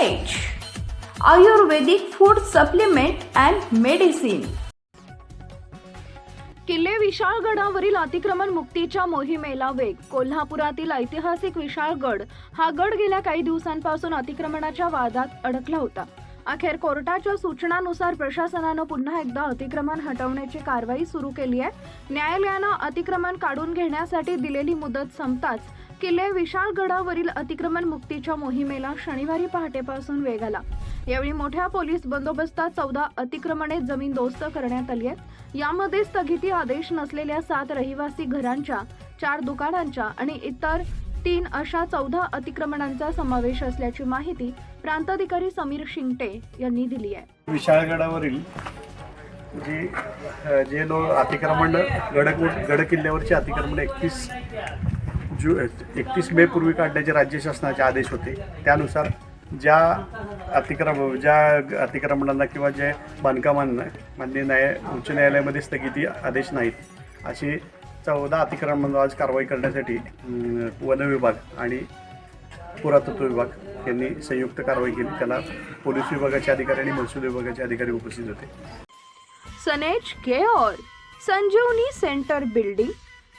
Ayurvedic food supplement and medicine किल्ले विशाळगडावरील अतिक्रमण मुक्तीच्या मोहिमेला वेग. कोल्हापुरातील ऐतिहासिक विशाळगड हा गड गेल्या काही दिवसांपासून अतिक्रमणाच्या वादात अडकला होता. अखेर कोर्टाच्या सूचनानुसार प्रशासनानं पुन्हा एकदा अतिक्रमण हटवण्याची कारवाई सुरू केली आहे. न्यायालयानं अतिक्रमण काढून घेण्यासाठी दिलेली मुदत संपताच किल्ले विशाळगडावरील अतिक्रमण मुक्तीच्या मोहिमेला शनिवारी पहाटेपासून वेग आला. यावेळी मोठ्या पोलीस बंदोबस्तात चौदा अतिक्रमणे जमीनदोस्त करण्यात आली आहेत. यामध्ये स्थगिती आदेश नसलेल्या सात रहिवासी घरांच्या चार दुकानांच्या आणि इतर तीन अशा चौदा अतिक्रमणांचा समावेश असल्याची माहिती प्रांताधिकारी समीर शिंगटे यांनी दिली आहे. विशाळगडावरील जी जे लोक अतिक्रमण गड गड किल्ल्यावरचे अतिक्रमण एकतीस जु एकतीस मे पूर्वी काढण्याचे राज्य शासनाचे आदेश होते. त्यानुसार ज्या अतिक्रम ज्या अतिक्रमणांना किंवा जे बांधकामांना मान्य न्याय उच्च न्यायालयामध्ये स्थगिती आदेश नाहीत अशी चौदा अतिक्रमणांवर आज कारवाई करण्यासाठी वन विभाग आणि पुरातत्व विभाग यांनी संयुक्त कारवाई केली. त्याला पोलीस विभागाचे अधिकारी आणि महसूल विभागाचे अधिकारी उपस्थित होते. सनेज care Sanjivani centre building